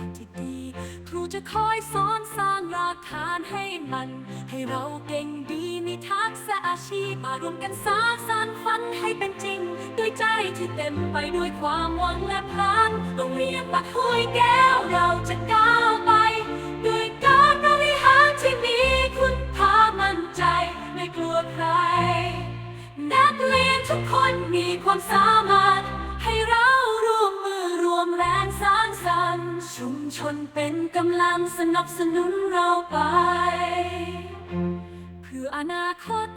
างที่ดี ครูจะคอยสอนสร้างรากฐานให้มัน ให้เราเก่งดีมีทักษะอาชีพมารวมกันสร้างสรรค์ฝันให้เป็นจริง ด้วยใจที่เต็มไปด้วยความหวังและพลังโองเรียนปักห้วยแก้วเราจะก้าวไป ด้วยการบริหารที่มีคุณภาพมั่นใจไม่กลัวใครนักเรียนทุกคนมีความสามารถ ชุมชนเป็นกำลังสนับสนุนเราไป เพื่ออนาคต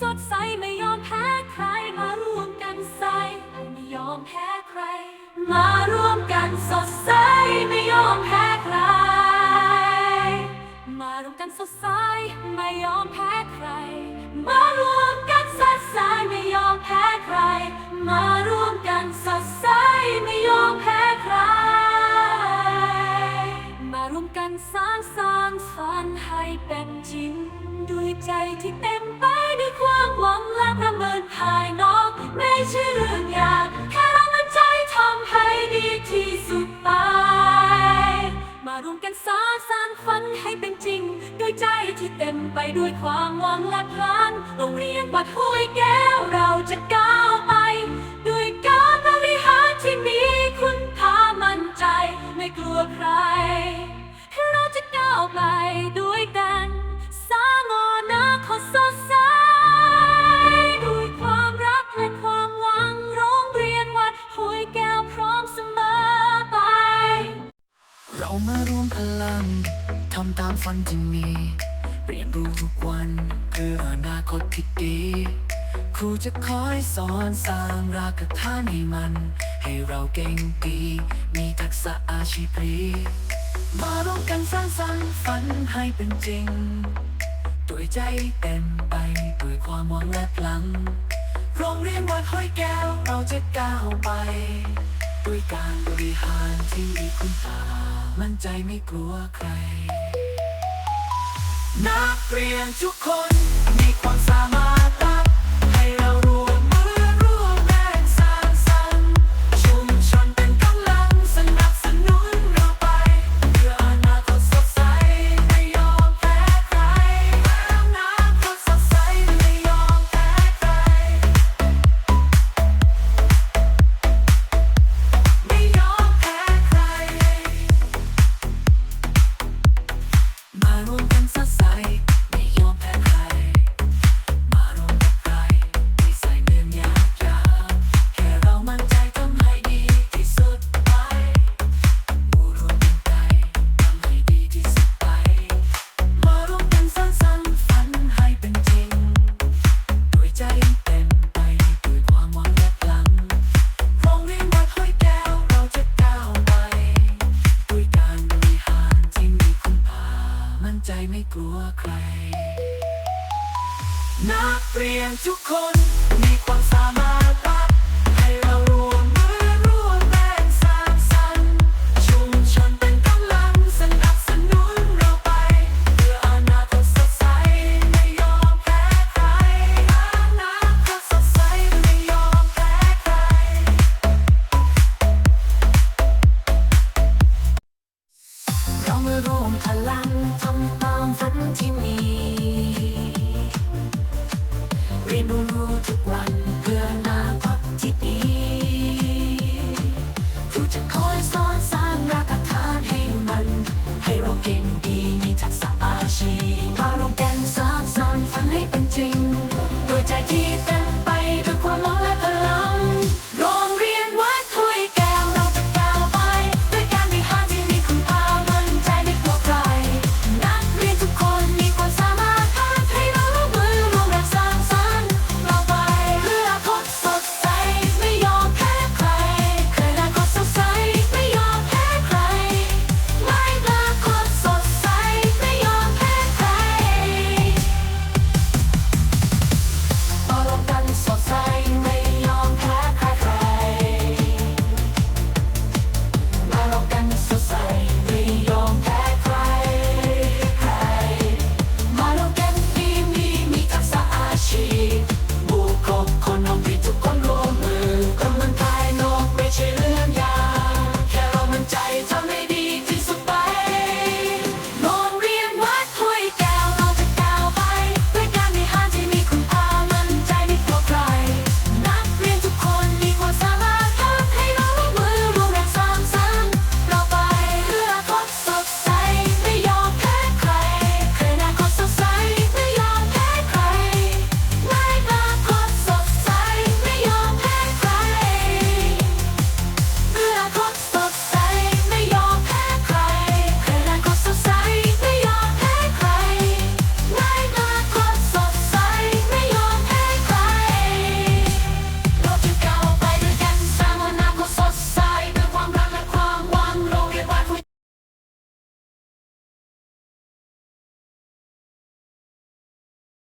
สดใสไม่ยอมแพ้ใคร มาร่วมกันใส่ไม่ยอมแพ้ใคร มาร่วมกันสดใสไม่ยอมแพ้ใคร มาร่วมกันสดใส เป็นจริงด้วยใจที่เต็มไปด้วยความหวังและประเมินภายนอก ไม่ใช่เรื่องยากแค่เรามันใจทำให้ดีที่สุดไป มารวมกันสร้างสรรฝันให้เป็นจริง ด้วยใจที่เต็มไปด้วยความหวังและพลันโรงเรียนวัดห้วยแก้วเราจะก้าวไป ด้วยการบริหารที่มีคุณภามั่นใจ ไม่กลัวใครามารวมพลัง ทำตามฝันที่มี เรียนรู้ทุกวันเพื่ออนาคตที่ดี ครูจะคอยสอนสร้างรากฐานให้มัน ให้เราเก่งดี มีทักษะอาชีพดีมาร่วมกันสร้างสรรค์ฝันให้เป็นจริงด้วยใจเต็มไปด้วยความหวังและพลัง โรงเรียนวัดห้อยแก้วเราจะก้าวไป ด้วยการบริหารที่มีคุณภาพ มั่นใจไม่กลัวใคร นักเรียนทุกคนมีความสามารถ กลัวใคร นักเรียนทุกคน รวมพลังทำตามฝันที่มีเรียนรู้ทุกวันเพื่อนาคตที่ดีครูจะคอยสอนสร้างรากฐานให้มัน ให้เราเก่งดีมีทักษะอาชีพมาลงแกนสร้างสรรค์ฝันให้เป็นจริง